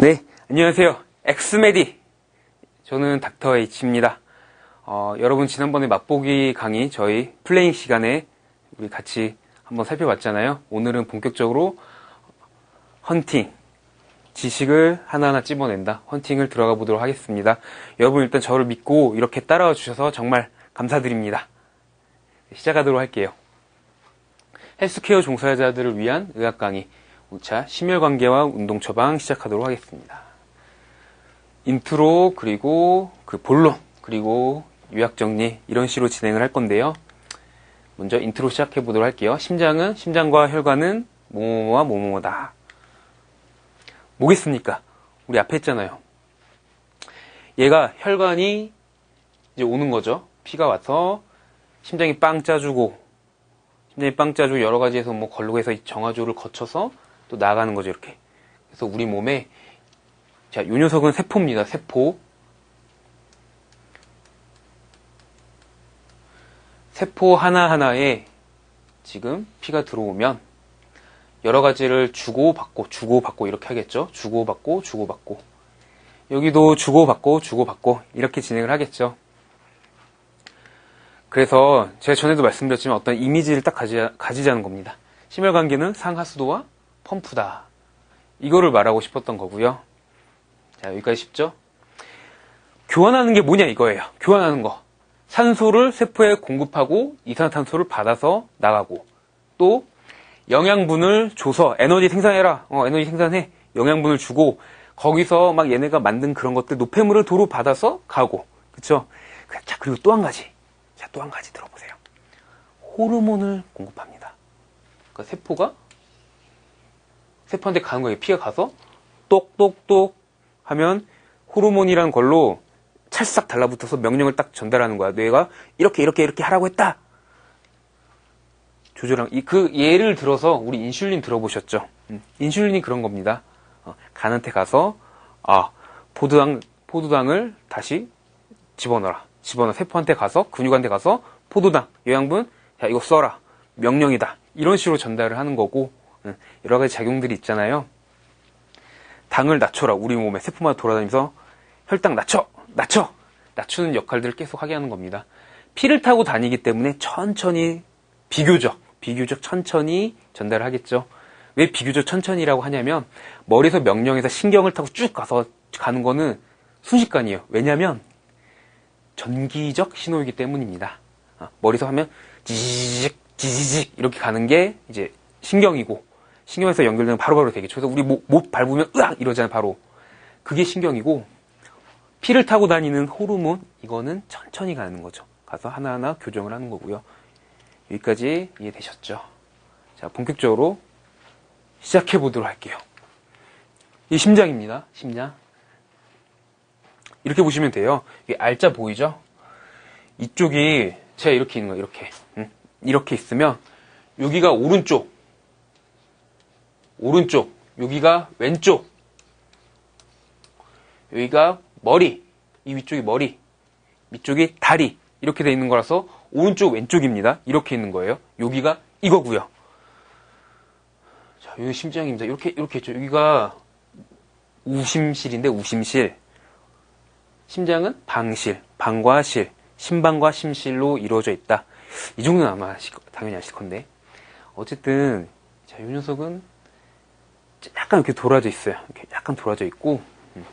네, 안녕하세요. 엑스메디. 저는 닥터 H입니다. 어, 여러분 지난번에 맛보기 강의 저희 플레잉 시간에 우리 같이 한번 살펴봤잖아요. 오늘은 본격적으로 헌팅, 지식을 하나하나 찝어낸다. 헌팅을 들어가 보도록 하겠습니다. 여러분 일단 저를 믿고 이렇게 따라와 주셔서 정말 감사드립니다. 시작하도록 할게요. 헬스케어 종사자들을 위한 의학 강의 5차 심혈관계와 운동 처방 시작하도록 하겠습니다. 인트로 그리고 그 본론 그리고 요약 정리 이런 식으로 진행을 할 건데요. 먼저 인트로 시작해 보도록 할게요. 심장은 심장과 혈관은 뭐뭐뭐와 뭐뭐뭐다. 뭐겠습니까? 우리 앞에 했잖아요. 얘가 혈관이 이제 오는 거죠. 피가 와서 심장이 빵 짜주고 심장이 빵 짜주고 여러 가지에서 뭐 걸르고 해서 정화조를 거쳐서 또 나가는 거죠, 이렇게. 그래서 우리 몸에, 자, 요 녀석은 세포입니다, 세포. 세포 하나하나에 지금 피가 들어오면 여러 가지를 주고받고, 주고받고 이렇게 하겠죠? 주고받고, 주고받고. 여기도 주고받고, 주고받고 이렇게 진행을 하겠죠. 그래서 제가 전에도 말씀드렸지만 어떤 이미지를 딱 가지, 가지자는 겁니다. 심혈관계는 상하수도와 펌프다. 이거를 말하고 싶었던 거고요. 자, 여기까지 쉽죠? 교환하는 게 뭐냐 이거예요. 교환하는 거. 산소를 세포에 공급하고 이산화탄소를 받아서 나가고 또 영양분을 줘서 에너지 생산해라. 어, 에너지 생산해. 영양분을 주고 거기서 막 얘네가 만든 그런 것들 노폐물을 도로 받아서 가고. 그쵸? 자, 그리고 또 한 가지. 자, 또 한 가지 들어보세요. 호르몬을 공급합니다. 그러니까 세포가 세포한테 가는 거예요. 피가 가서 똑똑똑 하면 호르몬이란 걸로 찰싹 달라붙어서 명령을 딱 전달하는 거야. 뇌가 이렇게 이렇게 이렇게 하라고 했다. 조절한 그 예를 들어서 우리 인슐린 들어보셨죠? 음, 인슐린이 그런 겁니다. 어, 간한테 가서 아 포도당 포도당을 다시 집어넣어라. 집어넣어 세포한테 가서 근육한테 가서 포도당 영양분 야 이거 써라 명령이다. 이런 식으로 전달을 하는 거고 여러 가지 작용들이 있잖아요. 당을 낮춰라. 우리 몸에 세포마다 돌아다니면서 혈당 낮춰! 낮춰! 낮추는 역할들을 계속 하게 하는 겁니다. 피를 타고 다니기 때문에 천천히, 비교적, 비교적 천천히 전달을 하겠죠. 왜 비교적 천천히라고 하냐면, 머리에서 명령해서 신경을 타고 쭉 가서 가는 거는 순식간이에요. 왜냐면, 전기적 신호이기 때문입니다. 아, 머리에서 하면, 지지직, 지지직, 이렇게 가는 게 이제 신경이고, 신경에서 연결되면 바로바로 되겠죠. 그래서 우리 목, 목 밟으면 으악 이러잖아요. 바로. 그게 신경이고 피를 타고 다니는 호르몬 이거는 천천히 가는 거죠. 가서 하나하나 교정을 하는 거고요. 여기까지 이해되셨죠? 자, 본격적으로 시작해 보도록 할게요. 이 심장입니다. 심장. 이렇게 보시면 돼요. 이게 알짜 보이죠? 이쪽이 제가 이렇게 있는 거예요. 이렇게. 이렇게 있으면 여기가 오른쪽 오른쪽, 여기가 왼쪽, 여기가 머리, 이 위쪽이 머리, 위쪽이 다리, 이렇게 돼 있는 거라서 오른쪽, 왼쪽입니다. 이렇게 있는 거예요. 여기가 이거고요. 자, 여기 심장입니다. 이렇게, 이렇게 있죠. 여기가 우심실인데, 우심실. 심장은 방실, 방과 실, 심방과 심실로 이루어져 있다. 이 정도는 아마 당연히 아실 건데. 어쨌든, 자, 이 녀석은 약간 이렇게 돌아져 있어요. 이렇게 약간 돌아져 있고 음,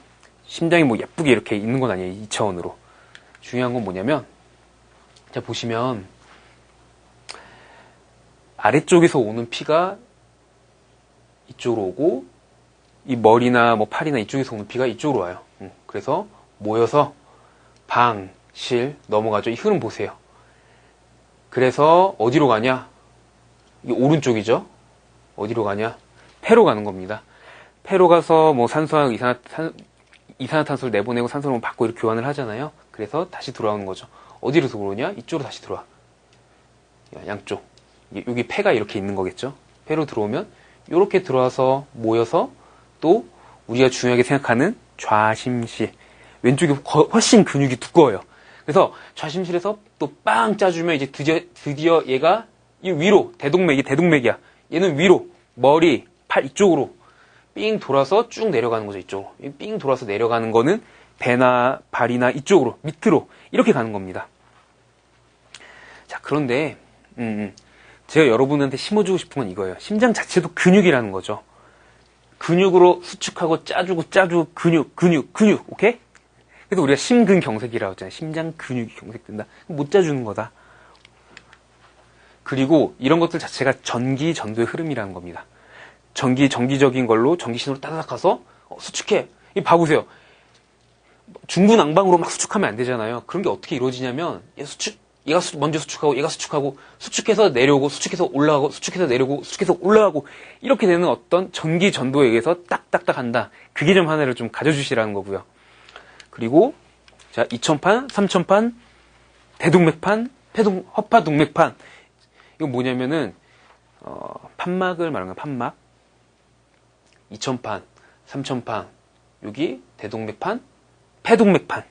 심장이 뭐 예쁘게 이렇게 있는 건 아니에요. 2차원으로. 중요한 건 뭐냐면 자 보시면 아래쪽에서 오는 피가 이쪽으로 오고 이 머리나 뭐 팔이나 이쪽에서 오는 피가 이쪽으로 와요. 음, 그래서 모여서 방, 실 넘어가죠. 이 흐름 보세요. 그래서 어디로 가냐? 이 오른쪽이죠. 어디로 가냐? 폐로 가는 겁니다. 폐로 가서 뭐 산소와 이산화탄, 이산화탄소를 내보내고 산소를 받고 이렇게 교환을 하잖아요. 그래서 다시 돌아오는 거죠. 어디로 들어오냐? 이쪽으로 다시 들어와. 양쪽. 여기 폐가 이렇게 있는 거겠죠. 폐로 들어오면 이렇게 들어와서 모여서 또 우리가 중요하게 생각하는 좌심실. 왼쪽이 훨씬 근육이 두꺼워요. 그래서 좌심실에서 또 빵 짜주면 이제 드디어, 드디어 얘가 이 위로, 대동맥이 대동맥이야. 얘는 위로, 머리, 팔 이쪽으로 삥 돌아서 쭉 내려가는 거죠, 이쪽으로. 이삥 돌아서 내려가는 거는 배나 발이나 이쪽으로, 밑으로, 이렇게 가는 겁니다. 자, 그런데, 음, 음. 제가 여러분한테 심어주고 싶은 건 이거예요. 심장 자체도 근육이라는 거죠. 근육으로 수축하고 짜주고 짜주고 근육, 근육, 근육, 오케이? 그래서 우리가 심근경색이라고 했잖아요. 심장 근육이 경색된다. 못 짜주는 거다. 그리고 이런 것들 자체가 전기 전도의 흐름이라는 겁니다. 전기 전기적인 걸로 전기 신호로 따닥 가서 어, 수축해. 이 봐보세요. 중구난방으로 막 수축하면 안 되잖아요. 그런 게 어떻게 이루어지냐면 얘 수축 얘가 수- 먼저 수축하고 얘가 수축하고 수축해서 내려오고 수축해서 올라가고 수축해서 내려오고 수축해서 올라가고 이렇게 되는 어떤 전기 전도에 의해서 딱딱딱 한다. 그 개념 하나를 좀 가져주시라는 거고요. 그리고 자 2천판, 3천판, 대동맥판, 폐동 허파동맥판 이거 뭐냐면은 어, 판막을 말하는 거야. 판막. 2천판, 3천판, 여기 대동맥판, 폐동맥판.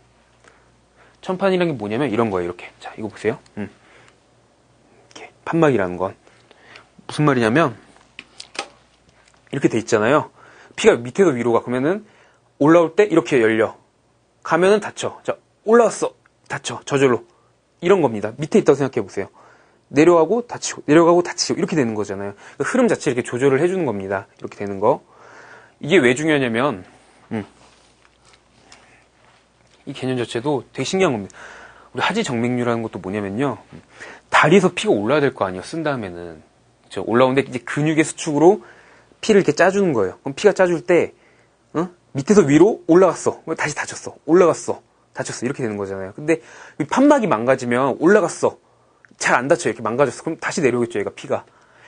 천판이라는 게 뭐냐면 이런 거예요. 이렇게. 자, 이거 보세요. 음. 이렇게 판막이라는 건 무슨 말이냐면 이렇게 돼 있잖아요. 피가 밑에서 위로 가 그러면은 올라올 때 이렇게 열려. 가면은 닫혀. 자, 올라왔어. 닫혀. 저절로. 이런 겁니다. 밑에 있다고 생각해 보세요. 내려가고 닫히고 내려가고 닫히고 이렇게 되는 거잖아요. 그 흐름 자체 이렇게 조절을 해주는 겁니다. 이렇게 되는 거. 이게 왜 중요하냐면 음. 이 개념 자체도 되게 신기한 겁니다. 우리 하지 정맥류라는 것도 뭐냐면요. 다리에서 피가 올라야 될 거 아니에요. 쓴 다음에는. 그죠? 올라오는데 이제 근육의 수축으로 피를 이렇게 짜주는 거예요. 그럼 피가 짜줄 때 어? 밑에서 위로 올라갔어. 다시 다쳤어. 올라갔어. 다쳤어. 이렇게 되는 거잖아요. 근데 이 판막이 망가지면 올라갔어. 잘 안 다쳐요. 이렇게 망가졌어. 그럼 다시 내려오겠죠. 얘가 피가.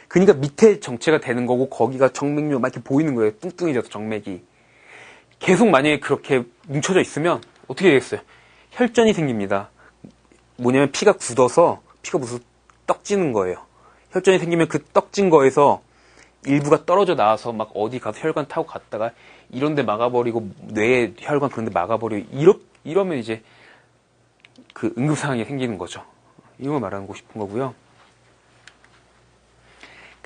그러니까 밑에 정체가 되는 거고 거기가 정맥류 막 이렇게 보이는 거예요. 뚱뚱해져서 정맥이. 계속 만약에 그렇게 뭉쳐져 있으면 어떻게 되겠어요? 혈전이 생깁니다. 뭐냐면 피가 굳어서 피가 무슨 떡지는 거예요. 혈전이 생기면 그 떡진 거에서 일부가 떨어져 나와서 막 어디 가서 혈관 타고 갔다가 이런 데 막아버리고 뇌 혈관 그런 데 막아버리고 이러, 이러면 이제 그 응급 상황이 생기는 거죠. 이런 걸 말하고 싶은 거고요.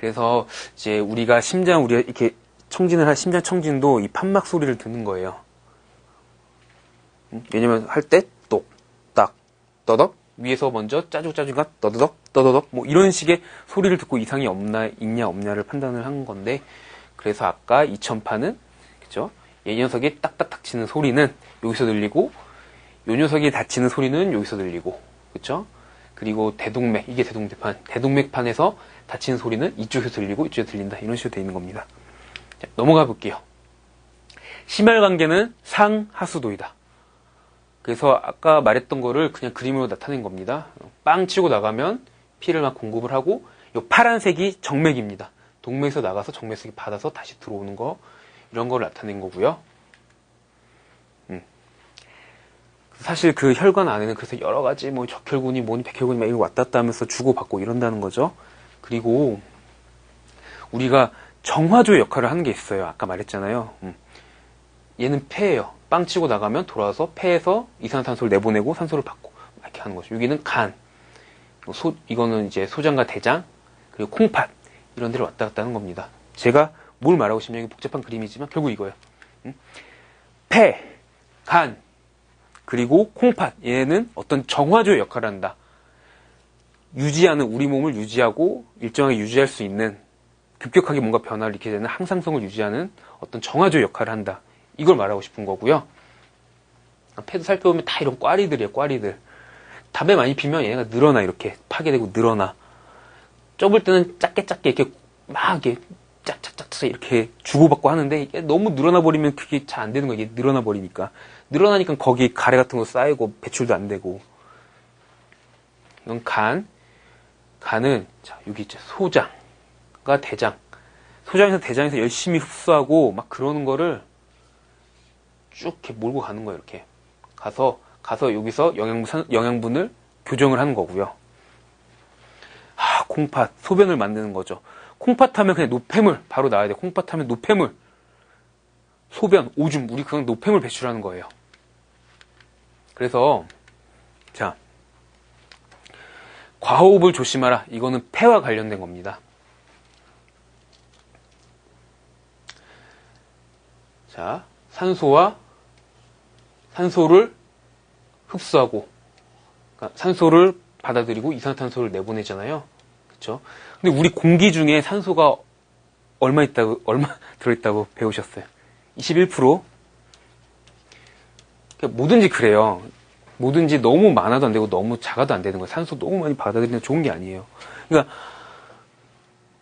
그래서 이제 우리가 심장 우리가 이렇게 청진을 할 심장 청진도 이 판막 소리를 듣는 거예요. 음? 왜냐면 할 때 똑, 딱, 떠덕 위에서 먼저 짜죽 짜죽가 떠더덕 떠더덕 뭐 이런 식의 소리를 듣고 이상이 없나 있냐 없냐를 판단을 한 건데 그래서 아까 2000파는 그죠? 얘 녀석이 딱딱딱 치는 소리는 여기서 들리고 요 녀석이 다치는 소리는 여기서 들리고 그죠? 그리고 대동맥 이게 대동맥판 대동맥판에서 다치는 소리는 이쪽에서 들리고 이쪽에서 들린다 이런 식으로 되어 있는 겁니다. 자, 넘어가 볼게요. 심혈관계는 상하수도이다. 그래서 아까 말했던 거를 그냥 그림으로 나타낸 겁니다. 빵 치고 나가면 피를 막 공급을 하고 요 파란색이 정맥입니다. 동맥에서 나가서 정맥색이 받아서 다시 들어오는 거 이런 걸 나타낸 거고요. 음. 사실 그 혈관 안에는 그래서 여러 가지 뭐 적혈군이 뭐니 백혈군이 막 이런 거 왔다 갔다 하면서 주고받고 이런다는 거죠. 그리고 우리가 정화조 역할을 하는 게 있어요. 아까 말했잖아요. 음. 얘는 폐예요. 빵 치고 나가면 돌아와서 폐에서 이산화탄소를 내보내고 산소를 받고 이렇게 하는 거죠. 여기는 간. 소, 이거는 이제 소장과 대장 그리고 콩팥 이런 데를 왔다 갔다 하는 겁니다. 제가 뭘 말하고 싶냐면 복잡한 그림이지만 결국 이거예요. 음? 폐, 간, 그리고 콩팥 얘는 어떤 정화조 역할을 한다. 유지하는 우리 몸을 유지하고 일정하게 유지할 수 있는 급격하게 뭔가 변화를 일으키게 되는 항상성을 유지하는 어떤 정화조 역할을 한다. 이걸 말하고 싶은 거고요. 폐도 살펴보면 다 이런 꽈리들이에요, 꽈리들. 담배 많이 피면 얘네가 늘어나, 이렇게. 파괴되고 늘어나. 좁을 때는 작게 작게 이렇게 막 이렇게 짝짝짝짝 이렇게 주고받고 하는데 너무 늘어나 버리면 그게 잘 안 되는 거예요. 이게 늘어나 버리니까. 늘어나니까 거기 가래 같은 거 쌓이고 배출도 안 되고. 이건 간. 간은, 자, 여기 있죠. 소장과 대장. 소장에서 대장에서 열심히 흡수하고 막 그러는 거를 쭉 이렇게 몰고 가는 거예요, 이렇게. 가서, 가서 여기서 영양분, 산- 영양분을 교정을 하는 거고요. 아, 콩팥, 소변을 만드는 거죠. 콩팥 하면 그냥 노폐물, 바로 나와야 돼. 콩팥 하면 노폐물. 소변, 오줌, 우리 그냥 노폐물 배출하는 거예요. 그래서, 자, 과호흡을 조심하라. 이거는 폐와 관련된 겁니다. 자, 산소와 산소를 흡수하고 그러니까 산소를 받아들이고 이산화탄소를 내보내잖아요. 그렇죠? 근데 우리 공기 중에 산소가 얼마 있다고 얼마 들어 있다고 배우셨어요? 21%. 그러니까 뭐든지 그래요. 뭐든지 너무 많아도 안 되고 너무 작아도 안 되는 거예요. 산소 너무 많이 받아들이면 좋은 게 아니에요. 그러니까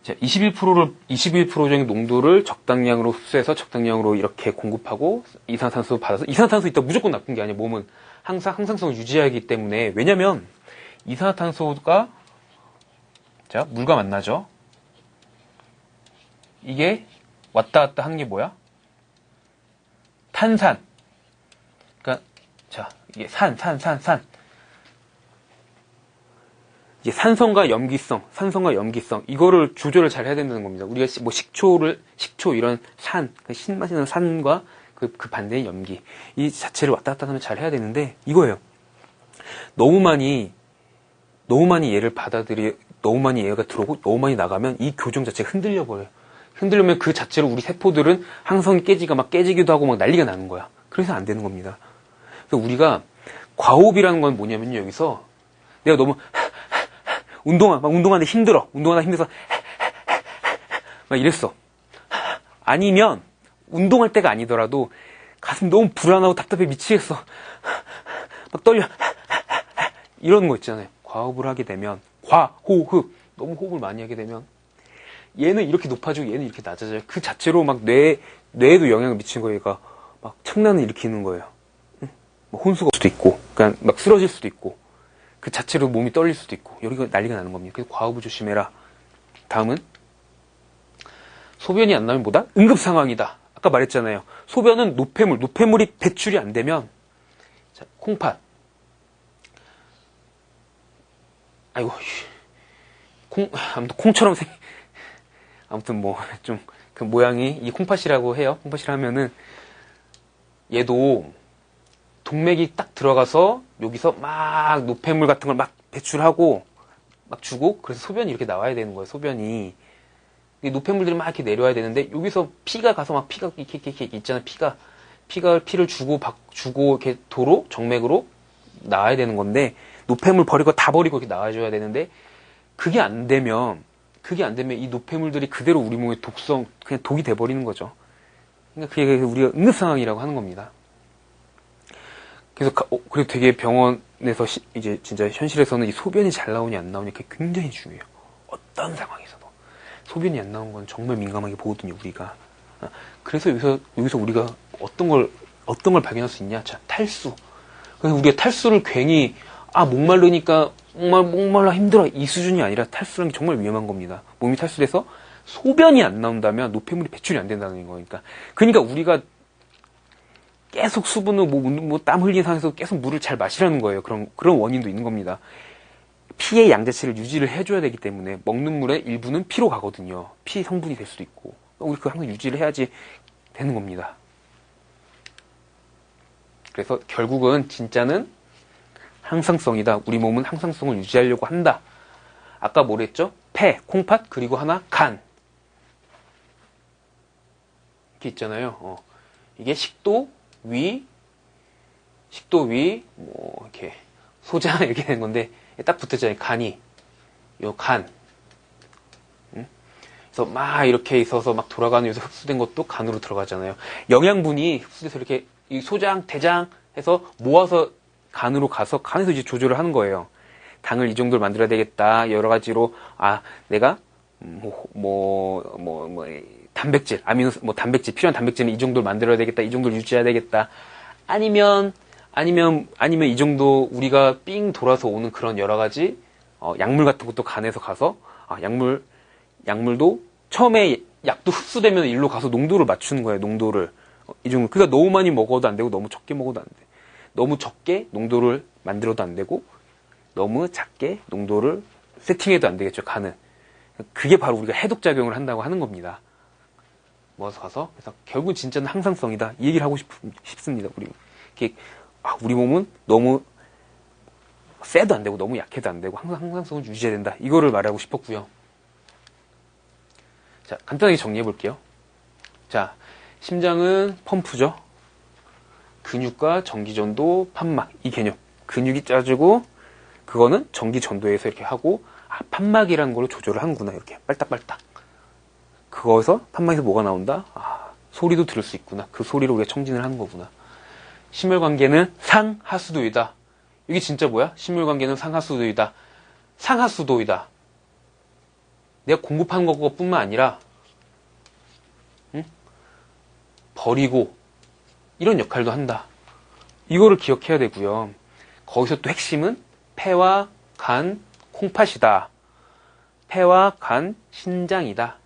21%를 21% 정도 농도를 적당량으로 흡수해서 적당량으로 이렇게 공급하고 이산화탄소 받아서 이산화탄소 있다 무조건 나쁜 게 아니에요. 몸은 항상 항상성을 유지하기 때문에 왜냐면 이산화탄소가 자 물과 만나죠. 이게 왔다 갔다 하는 게 뭐야? 탄산. 자 이게 산, 산, 산, 산. 이제 산성과 염기성, 산성과 염기성 이거를 조절을 잘 해야 된다는 겁니다. 우리가 뭐 식초를 식초 이런 산, 그 신맛이 나는 산과 그, 그 반대의 염기 이 자체를 왔다 갔다 하면 잘 해야 되는데 이거예요. 너무 많이 너무 많이 얘를 받아들이 너무 많이 얘가 들어오고 너무 많이 나가면 이 교정 자체가 흔들려 버려요. 흔들리면 그 자체로 우리 세포들은 항성이 깨지가 막 깨지기도 하고 막 난리가 나는 거야. 그래서 안 되는 겁니다. 그래서 우리가 과호흡이라는 건 뭐냐면요 여기서 내가 너무 운동화, 막 운동하는데 힘들어. 운동하다 힘들어서 막 이랬어. 아니면 운동할 때가 아니더라도 가슴 너무 불안하고 답답해 미치겠어. 막 떨려. 이런 거 있잖아요. 과호흡을 하게 되면 과호흡 너무 호흡을 많이 하게 되면 얘는 이렇게 높아지고 얘는 이렇게 낮아져요. 그 자체로 막 뇌, 뇌에도 영향을 미치는 거예요. 얘가 막 청란을 일으키는 거예요. 뭐 혼수가 올 수도 있고, 그냥 막 쓰러질 수도 있고, 그 자체로 몸이 떨릴 수도 있고, 여기가 난리가 나는 겁니다. 그래서 과호흡을 조심해라. 다음은, 소변이 안 나면 뭐다? 응급 상황이다. 아까 말했잖아요. 소변은 노폐물, 노폐물이 배출이 안 되면, 자, 콩팥. 아이고, 콩, 아무튼 콩처럼 생, 아무튼 뭐, 좀, 그 모양이 이 콩팥이라고 해요. 콩팥이라면은, 얘도 동맥이 딱 들어가서 여기서 막 노폐물 같은 걸 막 배출하고 막 주고 그래서 소변이 이렇게 나와야 되는 거예요. 소변이 노폐물들이 막 이렇게 내려와야 되는데 여기서 피가 가서 막 피가 이렇게 있잖아. 피가 피가 피를 주고 박 주고 이렇게 도로 정맥으로 나와야 되는 건데 노폐물 버리고 다 버리고 이렇게 나와줘야 되는데 그게 안 되면 그게 안 되면 이 노폐물들이 그대로 우리 몸의 독성 그냥 독이 돼 버리는 거죠. 그러니까 그게 우리가 응급 상황이라고 하는 겁니다. 그래서 가, 어, 그리고 되게 병원에서 시, 이제 진짜 현실에서는 이 소변이 잘 나오냐 안 나오냐 그게 굉장히 중요해요. 어떤 상황에서도 소변이 안 나온 건 정말 민감하게 보거든요 우리가. 아, 그래서 여기서 여기서 우리가 어떤 걸 어떤 걸 발견할 수 있냐? 자 탈수. 그래서 우리가 탈수를 괜히 아 목마르니까 목말 목말라 힘들어 이 수준이 아니라 탈수는 정말 위험한 겁니다. 몸이 탈수돼서 소변이 안 나온다면 노폐물이 배출이 안 된다는 거니까. 그러니까 우리가 계속 수분을 뭐, 뭐, 땀 흘린 상황에서 계속 물을 잘 마시라는 거예요. 그런, 그런 원인도 있는 겁니다. 피의 양 자체를 유지를 해줘야 되기 때문에 먹는 물의 일부는 피로 가거든요. 피 성분이 될 수도 있고. 우리 그 항상 유지를 해야지 되는 겁니다. 그래서 결국은 진짜는 항상성이다. 우리 몸은 항상성을 유지하려고 한다. 아까 뭐랬죠? 폐, 콩팥, 그리고 하나 간. 이렇게 있잖아요. 어. 이게 식도, 위, 식도 위, 뭐, 이렇게, 소장 이렇게 된 건데, 딱 붙었잖아요. 간이. 요 간. 응? 그래서 막 이렇게 있어서 막 돌아가는 여기서 흡수된 것도 간으로 들어가잖아요. 영양분이 흡수돼서 이렇게 이 소장, 대장 해서 모아서 간으로 가서 간에서 이제 조절을 하는 거예요. 당을 이 정도를 만들어야 되겠다. 여러 가지로, 아, 내가, 뭐, 뭐, 뭐, 뭐 단백질, 아미노, 뭐 단백질, 필요한 단백질은 이 정도를 만들어야 되겠다, 이 정도를 유지해야 되겠다. 아니면, 아니면, 아니면 이 정도 우리가 삥 돌아서 오는 그런 여러 가지, 어, 약물 같은 것도 간에서 가서, 아, 약물, 약물도 처음에 약도 흡수되면 일로 가서 농도를 맞추는 거예요, 농도를. 어, 이 정도. 그러니까 너무 많이 먹어도 안 되고, 너무 적게 먹어도 안 돼. 너무 적게 농도를 만들어도 안 되고, 너무 작게 농도를 세팅해도 안 되겠죠, 간은. 그게 바로 우리가 해독작용을 한다고 하는 겁니다. 모아서 가서 그래서 결국 진짜는 항상성이다 이 얘기를 하고 싶, 습니다 우리 이게 아, 우리 몸은 너무 세도 안 되고 너무 약해도 안 되고 항상 항상성을 유지해야 된다 이거를 말하고 싶었고요. 자 간단하게 정리해 볼게요. 자 심장은 펌프죠. 근육과 전기전도, 판막 이 개념. 근육이 짜주고 그거는 전기전도에서 이렇게 하고 아, 판막이라는 걸로 조절을 하는구나 이렇게 빨딱빨딱. 그거에서 판막에서 뭐가 나온다? 아, 소리도 들을 수 있구나. 그 소리로 우리가 청진을 하는 거구나. 심혈관계는 상하수도이다. 이게 진짜 뭐야? 심혈관계는 상하수도이다. 상하수도이다. 내가 공급하는 것뿐만 아니라 응? 버리고 이런 역할도 한다. 이거를 기억해야 되고요. 거기서 또 핵심은 폐와 간, 콩팥이다. 폐와 간, 신장이다.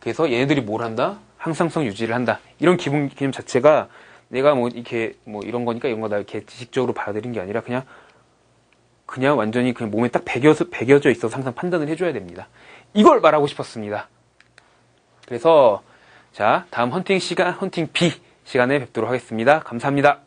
그래서 얘네들이 뭘 한다? 항상성 유지를 한다. 이런 기본 개념 자체가 내가 뭐 이렇게 뭐 이런 거니까 이런 거다 이렇게 지식적으로 받아들인 게 아니라 그냥 그냥 완전히 그냥 몸에 딱 배겨서 배겨져 있어서 항상 판단을 해줘야 됩니다. 이걸 말하고 싶었습니다. 그래서 자 다음 헌팅 시간 헌팅 B 시간에 뵙도록 하겠습니다. 감사합니다.